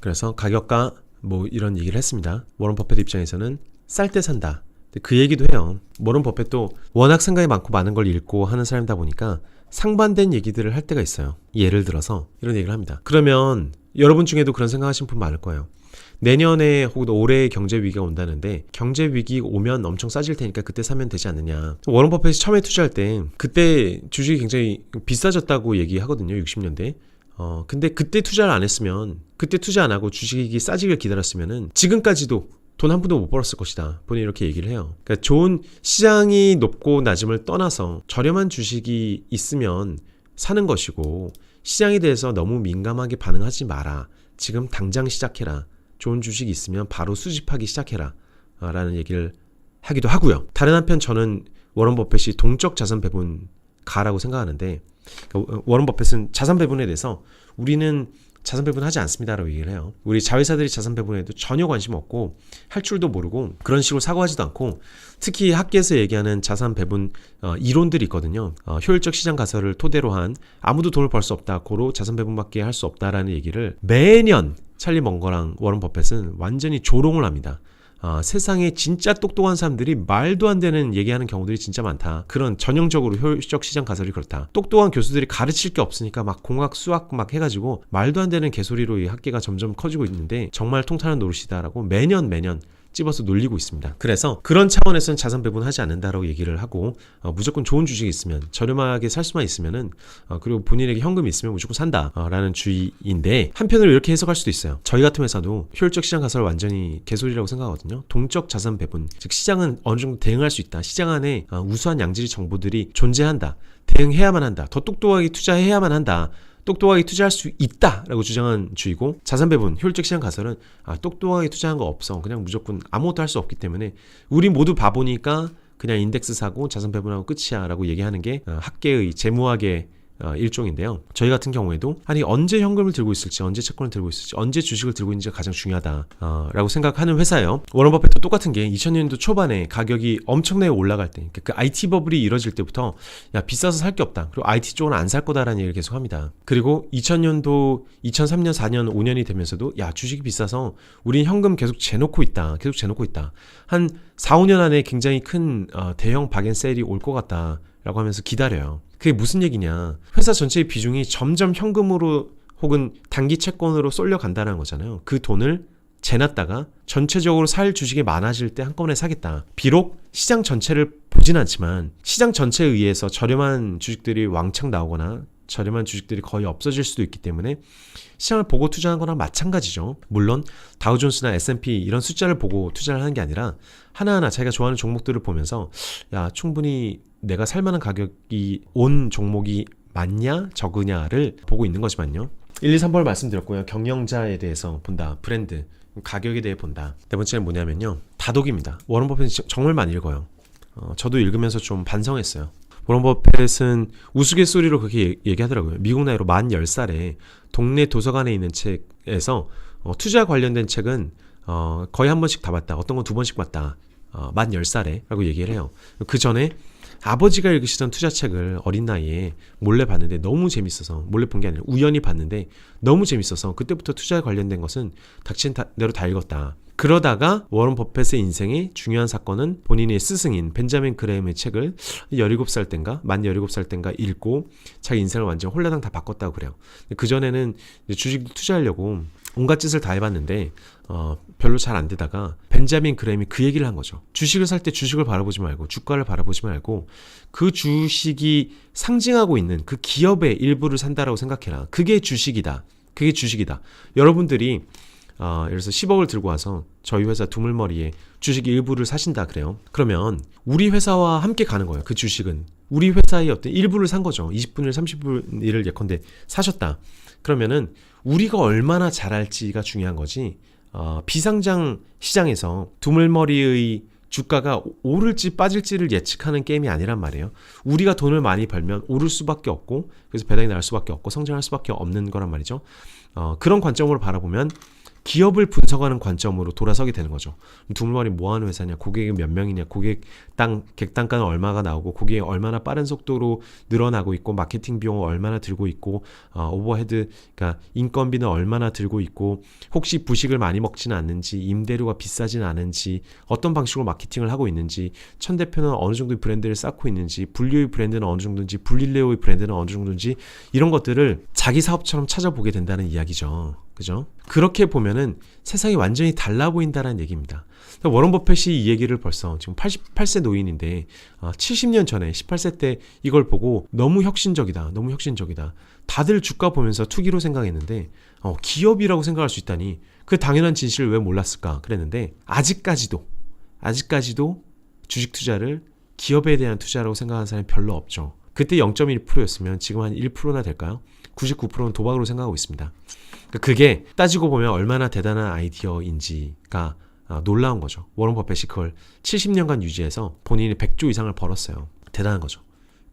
그래서 가격과 뭐 이런 얘기를 했습니다. 워런 버핏 입장에서는 쌀 때 산다. 그 얘기도 해요. 워런 버핏도 워낙 생각이 많고 많은 걸 읽고 하는 사람이다 보니까 상반된 얘기들을 할 때가 있어요. 예를 들어서 이런 얘기를 합니다. 그러면 여러분 중에도 그런 생각하시는 분 많을 거예요. 내년에 혹은 올해 경제 위기가 온다는데 경제 위기 오면 엄청 싸질 테니까 그때 사면 되지 않느냐. 워런 버핏이 처음에 투자할 때 그때 주식이 굉장히 비싸졌다고 얘기하거든요. 60년대. 어, 근데 그때 투자를 안 했으면 그때 투자 안 하고 주식이 싸지길 기다렸으면은 지금까지도 돈 한 푼도 못 벌었을 것이다. 본인이 이렇게 얘기를 해요. 그러니까 좋은 시장이 높고 낮음을 떠나서 저렴한 주식이 있으면 사는 것이고 시장에 대해서 너무 민감하게 반응하지 마라. 지금 당장 시작해라. 좋은 주식이 있으면 바로 수집하기 시작해라. 아, 라는 얘기를 하기도 하고요. 다른 한편 저는 워런 버핏이 동적 자산 배분 가라고 생각하는데 그러니까 워런 버핏은 자산 배분에 대해서 우리는 자산 배분하지 않습니다라고 얘기를 해요. 우리 자회사들이 자산 배분에도 전혀 관심 없고 할 줄도 모르고 그런 식으로 사고하지도 않고 특히 학계에서 얘기하는 자산 배분 어, 이론들이 있거든요. 어, 효율적 시장 가설을 토대로 한 아무도 돈을 벌 수 없다. 고로 자산 배분밖에 할 수 없다라는 얘기를 매년 찰리 먼거랑 워런 버핏은 완전히 조롱을 합니다. 아, 세상에 진짜 똑똑한 사람들이 말도 안 되는 얘기하는 경우들이 진짜 많다. 그런 전형적으로 효율적 시장 가설이 그렇다. 똑똑한 교수들이 가르칠 게 없으니까 막 공학, 수학 막 해가지고 말도 안 되는 개소리로 이 학계가 점점 커지고 있는데 정말 통탄한 노릇이다라고 매년 매년 찝어서 놀리고 있습니다. 그래서 그런 차원에서는 자산 배분 하지 않는다라고 얘기를 하고 어, 무조건 좋은 주식이 있으면 저렴하게 살 수만 있으면은 어, 그리고 본인에게 현금이 있으면 무조건 산다라는 주의인데 한편으로 이렇게 해석할 수도 있어요. 저희 같은 회사도 효율적 시장 가설을 완전히 개소리라고 생각하거든요. 동적 자산 배분 즉 시장은 어느 정도 대응할 수 있다. 시장 안에 어, 우수한 양질의 정보들이 존재한다. 대응해야만 한다. 더 똑똑하게 투자해야만 한다. 똑똑하게 투자할 수 있다라고 주장한 주의고 자산 배분 효율적 시장 가설은 아, 똑똑하게 투자한 거 없어. 그냥 무조건 아무것도 할 수 없기 때문에 우리 모두 바보니까 그냥 인덱스 사고 자산 배분하고 끝이야라고 얘기하는 게 어, 학계의 재무학의 어, 일종인데요. 저희 같은 경우에도 아니 언제 현금을 들고 있을지, 언제 채권을 들고 있을지, 언제 주식을 들고 있는지가 가장 중요하다라고 생각하는 회사예요. 워런 버핏도 똑같은 게 2000년도 초반에 가격이 엄청나게 올라갈 때, 그러니까 그 IT 버블이 이뤄질 때부터 야 비싸서 살 게 없다. 그리고 IT 쪽은 안 살 거다라는 얘기를 계속 합니다. 그리고 2000년도, 2003년, 4년, 5년이 되면서도 야 주식이 비싸서 우린 현금 계속 재놓고 있다. 계속 재놓고 있다. 한 4, 5년 안에 굉장히 큰 어, 대형 박앤셀이 올 것 같다. 라고 하면서 기다려요. 그게 무슨 얘기냐. 회사 전체의 비중이 점점 현금으로 혹은 단기 채권으로 쏠려 간다는 거잖아요. 그 돈을 재놨다가 전체적으로 살 주식이 많아질 때 한꺼번에 사겠다. 비록 시장 전체를 보진 않지만 시장 전체에 의해서 저렴한 주식들이 왕창 나오거나 저렴한 주식들이 거의 없어질 수도 있기 때문에 시장을 보고 투자하는 거랑 마찬가지죠. 물론 다우존스나 S&P 이런 숫자를 보고 투자를 하는 게 아니라 하나하나 자기가 좋아하는 종목들을 보면서 야 충분히 내가 살 만한 가격이 온 종목이 많냐 적으냐를 보고 있는 거지만요. 1, 2, 3번을 말씀드렸고요. 경영자에 대해서 본다. 브랜드, 가격에 대해 본다. 네 번째는 뭐냐면요. 다독입니다. 워런 버핏이 정말 많이 읽어요. 어, 저도 읽으면서 좀 반성했어요. 워런 버핏은 우스갯소리로 그렇게 얘기하더라고요. 미국 나이로 만 10살에 동네 도서관에 있는 책에서 어, 투자 관련된 책은 어, 거의 한 번씩 다 봤다. 어떤 건 두 번씩 봤다. 어, 만 10살에 라고 얘기를 해요. 그 전에 아버지가 읽으시던 투자책을 어린 나이에 몰래 봤는데 너무 재밌어서 몰래 본 게 아니라 우연히 봤는데 너무 재밌어서 그때부터 투자에 관련된 것은 닥친 다- 대로 다 읽었다. 그러다가 워런 버핏의 인생의 중요한 사건은 본인의 스승인 벤자민 그레임의 책을 17살 땐가 만 17살 땐가 읽고 자기 인생을 완전 홀라당 다 바꿨다고 그래요. 그전에는 주식 투자하려고 온갖 짓을 다 해봤는데 어, 별로 잘 안 되다가 벤자민 그레임이 그 얘기를 한 거죠. 주식을 살 때 주식을 바라보지 말고 주가를 바라보지 말고 그 주식이 상징하고 있는 그 기업의 일부를 산다라고 생각해라. 그게 주식이다. 그게 주식이다. 여러분들이 어, 예를 들어서 10억을 들고 와서 저희 회사 두물머리에 주식 일부를 사신다 그래요. 그러면 우리 회사와 함께 가는 거예요. 그 주식은 우리 회사의 어떤 일부를 산 거죠. 20분을 30분을 예컨대 사셨다. 그러면은 우리가 얼마나 잘할지가 중요한 거지. 어, 비상장 시장에서 두물머리의 주가가 오를지 빠질지를 예측하는 게임이 아니란 말이에요. 우리가 돈을 많이 벌면 오를 수밖에 없고 그래서 배당이 날 수밖에 없고 성장할 수밖에 없는 거란 말이죠. 어, 그런 관점으로 바라보면 기업을 분석하는 관점으로 돌아서게 되는 거죠. 두물머리 뭐 하는 회사냐, 고객이 몇 명이냐, 고객 땅 객단가는 얼마가 나오고 고객이 얼마나 빠른 속도로 늘어나고 있고 마케팅 비용을 얼마나 들고 있고 어, 오버헤드 그러니까 인건비는 얼마나 들고 있고 혹시 부식을 많이 먹지는 않는지 임대료가 비싸지는 않은지 어떤 방식으로 마케팅을 하고 있는지 천 대표는 어느 정도의 브랜드를 쌓고 있는지 분류의 브랜드는 어느 정도인지 불릴레오의 브랜드는 어느 정도인지 이런 것들을 자기 사업처럼 찾아보게 된다는 이야기죠. 그죠? 그렇게 보면은 세상이 완전히 달라 보인다는 얘기입니다. 그러니까 워런 버핏이 이 얘기를 벌써 지금 88세 노인인데 아, 70년 전에 18세 때 이걸 보고 너무 혁신적이다. 너무 혁신적이다. 다들 주가 보면서 투기로 생각했는데 어, 기업이라고 생각할 수 있다니 그 당연한 진실을 왜 몰랐을까 그랬는데 아직까지도 아직까지도 주식 투자를 기업에 대한 투자라고 생각하는 사람이 별로 없죠. 그때 0.1%였으면 지금 한 1%나 될까요? 99%는 도박으로 생각하고 있습니다. 그러니까 그게 따지고 보면 얼마나 대단한 아이디어인지가 아, 놀라운 거죠. 워런 버핏이 그걸 70년간 유지해서 본인이 100조 이상을 벌었어요. 대단한 거죠.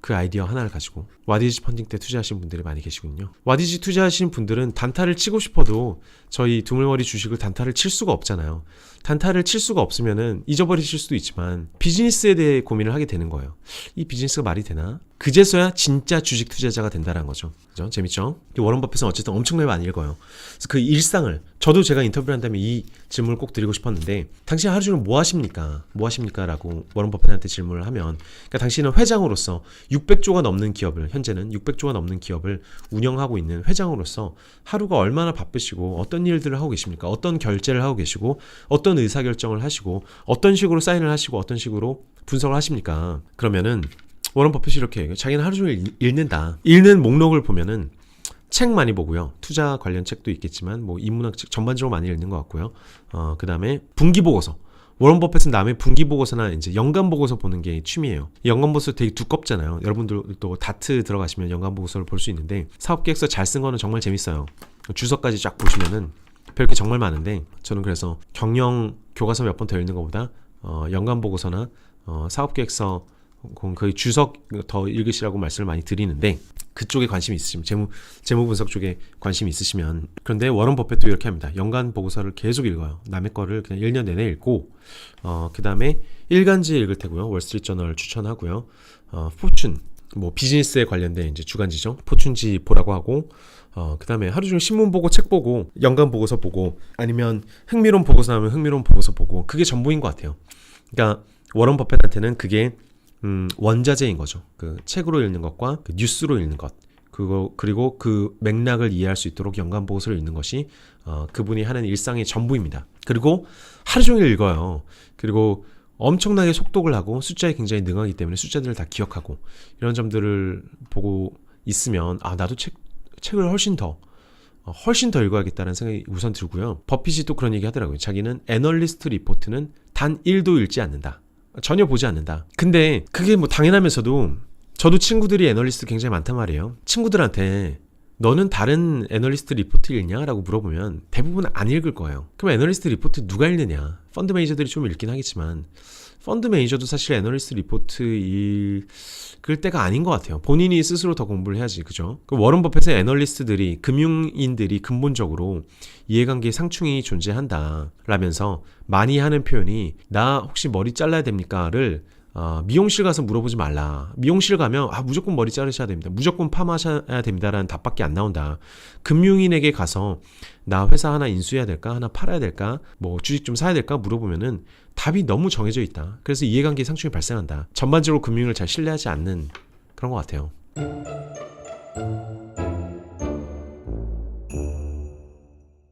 그 아이디어 하나를 가지고 와디지 펀딩 때 투자하신 분들이 많이 계시군요. 와디지 투자하신 분들은 단타를 치고 싶어도 저희 두물머리 주식을 단타를 칠 수가 없잖아요. 단타를 칠 수가 없으면은 잊어버리실 수도 있지만 비즈니스에 대해 고민을 하게 되는 거예요. 이 비즈니스가 말이 되나? 그제서야 진짜 주식 투자자가 된다는 거죠. 그죠? 재밌죠? 이 워런 버핏은 어쨌든 엄청나게 많이 읽어요. 그래서 그 일상을 저도 제가 인터뷰를 한다면 이 질문을 꼭 드리고 싶었는데 당신 하루 종일 뭐 하십니까? 뭐 하십니까? 라고 워런 버핏한테 질문을 하면 그러니까 당신은 회장으로서 600조가 넘는 기업을 현재는 600조가 넘는 기업을 운영하고 있는 회장으로서 하루가 얼마나 바쁘시고 어떤 일들을 하고 계십니까? 어떤 결제를 하고 계시고 어떤 의사 결정을 하시고 어떤 식으로 사인을 하시고 어떤 식으로 분석을 하십니까? 그러면은 워런 버핏이 이렇게 얘기해요. 자기는 하루 종일 읽- 읽는다. 읽는 목록을 보면은 책 많이 보고요. 투자 관련 책도 있겠지만 뭐 인문학 책 전반적으로 많이 읽는 것 같고요. 어, 그다음에 분기 보고서. 워런 버핏은 남의 분기 보고서나 이제 연간 보고서 보는 게 취미예요. 연간 보고서 되게 두껍잖아요. 여러분들도 다트 들어가시면 연간 보고서를 볼 수 있는데 사업 계획서 잘 쓴 거는 정말 재밌어요. 주석까지 쫙 보시면은 별게 정말 많은데 저는 그래서 경영 교과서 몇 번 더 읽는 것보다 어, 연간 보고서나 어, 사업 계획서 거의 주석 더 읽으시라고 말씀을 많이 드리는데 그쪽에 관심이 있으시면 재무 재무 분석 쪽에 관심이 있으시면 그런데 워런 버핏도 이렇게 합니다. 연간 보고서를 계속 읽어요. 남의 거를 그냥 1년 내내 읽고 어 그다음에 일간지 읽을 테고요. 월스트리트 저널 추천하고요. 어 포춘 뭐 비즈니스에 관련된 이제 주간지죠. 포춘지 보라고 하고 어 그다음에 하루 종일 신문 보고 책 보고 연간 보고서 보고 아니면 흥미로운 보고서 나오면 흥미로운 보고서 보고 그게 전부인 것 같아요. 그러니까 워런 버핏한테는 그게 음, 원자재인 거죠. 그 책으로 읽는 것과 그 뉴스로 읽는 것. 그거 그리고 그 맥락을 이해할 수 있도록 연간 보고서를 읽는 것이 어, 그분이 하는 일상의 전부입니다. 그리고 하루 종일 읽어요. 그리고 엄청나게 속독을 하고 숫자에 굉장히 능하기 때문에 숫자들을 다 기억하고 이런 점들을 보고 있으면 아 나도 책 책을 훨씬 더 어, 훨씬 더 읽어야겠다는 생각이 우선 들고요. 버핏이 또 그런 얘기 하더라고요. 자기는 애널리스트 리포트는 단 1도 읽지 않는다. 전혀 보지 않는다. 근데 그게 뭐 당연하면서도 저도 친구들이 애널리스트 굉장히 많단 말이에요. 친구들한테 너는 다른 애널리스트 리포트 읽냐? 라고 물어보면 대부분 안 읽을 거예요. 그럼 애널리스트 리포트 누가 읽느냐? 펀드 매니저들이 좀 읽긴 하겠지만 펀드 매니저도 사실 애널리스트 리포트 읽을 때가 아닌 것 같아요. 본인이 스스로 더 공부를 해야지, 그죠? 그 워런 버핏의 애널리스트들이 금융인들이 근본적으로 이해관계 상충이 존재한다. 라면서 많이 하는 표현이 나 혹시 머리 잘라야 됩니까?를 어, 미용실 가서 물어보지 말라. 미용실 가면 아 무조건 머리 자르셔야 됩니다. 무조건 파마하셔야 됩니다라는 답밖에 안 나온다. 금융인에게 가서 나 회사 하나 인수해야 될까? 하나 팔아야 될까? 뭐 주식 좀 사야 될까? 물어보면은 답이 너무 정해져 있다. 그래서 이해관계 상충이 발생한다. 전반적으로 금융을 잘 신뢰하지 않는 그런 것 같아요.